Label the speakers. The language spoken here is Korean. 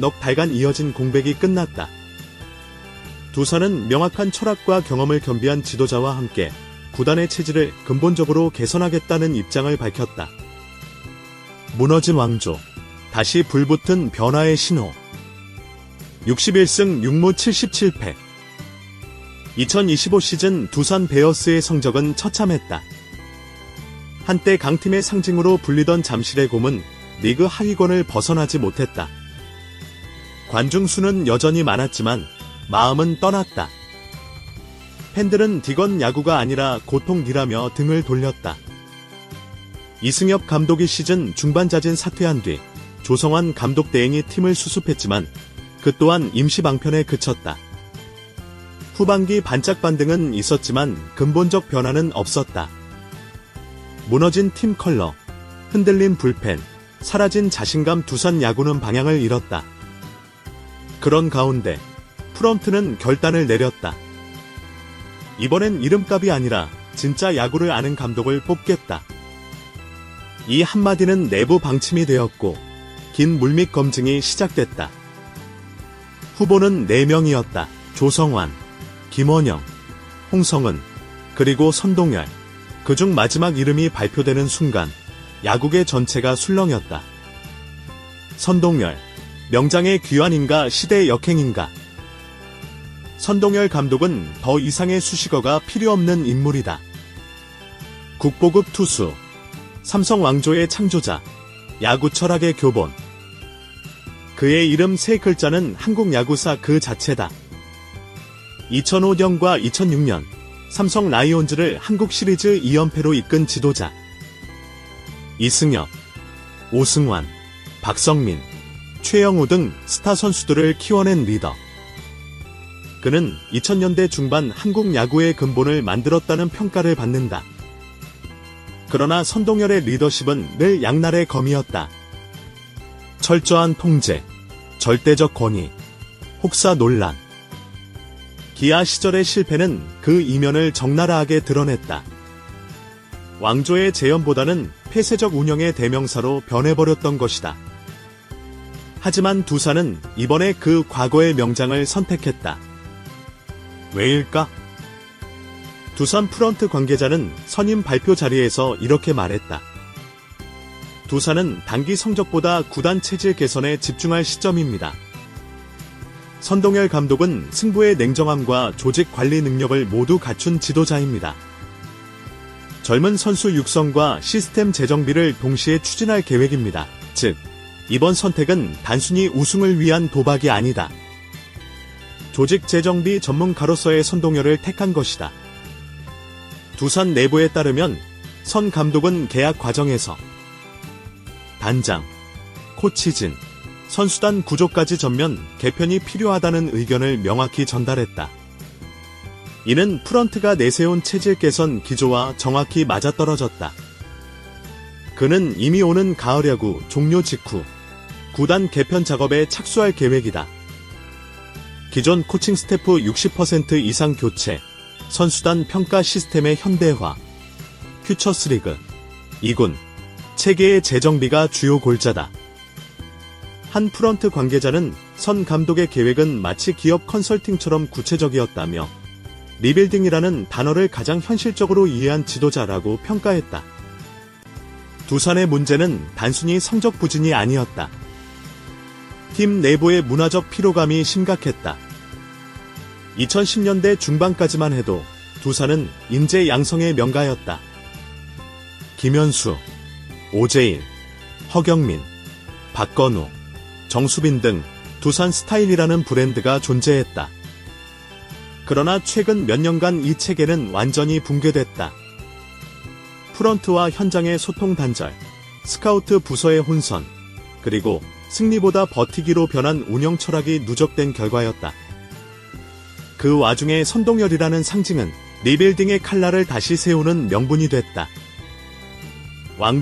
Speaker 1: 넉 달간 이어진 공백이 끝났다. 두산은 명확한 철학과 경험을 겸비한 지도자와 함께 구단의 체질을 근본적으로 개선하겠다는 입장을 밝혔다. 무너진 왕조, 다시 불붙은 변화의 신호. 61승 6무 77패. 2025 시즌 두산 베어스의 성적은 처참했다. 한때 강팀의 상징으로 불리던 잠실의 곰은 리그 하위권을 벗어나지 못했다. 관중 수는 여전히 많았지만 마음은 떠났다. 팬들은 디건 야구가 아니라 고통이라며 등을 돌렸다. 이승엽 감독이 시즌 중반 자진 사퇴한 뒤 조성환 감독 대행이 팀을 수습했지만 그 또한 임시 방편에 그쳤다. 후반기 반짝 반등은 있었지만 근본적 변화는 없었다. 무너진 팀 컬러, 흔들린 불펜, 사라진 자신감 두산 야구는 방향을 잃었다. 그런 가운데 프런트는 결단을 내렸다. 이번엔 이름값이 아니라 진짜 야구를 아는 감독을 뽑겠다. 이 한마디는 내부 방침이 되었고 긴 물밑 검증이 시작됐다. 후보는 4명이었다. 조성환, 김원영, 홍성은, 그리고 선동열. 그중 마지막 이름이 발표되는 순간 야구계 전체가 술렁였다. 선동열, 명장의 귀환인가 시대의 역행인가. 선동열 감독은 더 이상의 수식어가 필요 없는 인물이다. 국보급 투수, 삼성 왕조의 창조자, 야구 철학의 교본. 그의 이름 세 글자는 한국 야구사 그 자체다. 2005년과 2006년 삼성 라이온즈를 한국 시리즈 2연패로 이끈 지도자. 이승엽, 오승환, 박성민, 최영우 등 스타 선수들을 키워낸 리더. 그는 2000년대 중반 한국 야구의 근본을 만들었다는 평가를 받는다. 그러나 선동열의 리더십은 늘 양날의 검이었다. 철저한 통제, 절대적 권위, 혹사 논란. 기아 시절의 실패는 그 이면을 적나라하게 드러냈다. 왕조의 재현보다는 폐쇄적 운영의 대명사로 변해버렸던 것이다. 하지만 두산은 이번에 그 과거의 명장을 선택했다. 왜일까? 두산 프런트 관계자는 선임 발표 자리에서 이렇게 말했다. 두산은 단기 성적보다 구단 체질 개선에 집중할 시점입니다. 선동열 감독은 승부의 냉정함과 조직 관리 능력을 모두 갖춘 지도자입니다. 젊은 선수 육성과 시스템 재정비를 동시에 추진할 계획입니다. 즉, 이번 선택은 단순히 우승을 위한 도박이 아니다. 조직 재정비 전문가로서의 선동열을 택한 것이다. 두산 내부에 따르면 선 감독은 계약 과정에서 단장, 코치진, 선수단 구조까지 전면 개편이 필요하다는 의견을 명확히 전달했다. 이는 프런트가 내세운 체질 개선 기조와 정확히 맞아떨어졌다. 그는 이미 오는 가을 야구 종료 직후 구단 개편 작업에 착수할 계획이다. 기존 코칭 스태프 60% 이상 교체, 선수단 평가 시스템의 현대화, 퓨처스리그, 2군, 체계의 재정비가 주요 골자다. 한 프런트 관계자는 선 감독의 계획은 마치 기업 컨설팅처럼 구체적이었다며 리빌딩이라는 단어를 가장 현실적으로 이해한 지도자라고 평가했다. 두산의 문제는 단순히 성적 부진이 아니었다. 팀 내부의 문화적 피로감이 심각했다. 2010년대 중반까지만 해도 두산은 인재 양성의 명가였다. 김현수, 오재일, 허경민, 박건우, 정수빈 등 두산 스타일이라는 브랜드가 존재했다. 그러나 최근 몇 년간 이 체계는 완전히 붕괴됐다. 프런트와 현장의 소통 단절, 스카우트 부서의 혼선, 그리고 승리보다 버티기로 변한 운영 철학이 누적된 결과였다. 그 와중에 선동열이라는 상징은 리빌딩의 칼날을 다시 세우는 명분이 됐다. 왕조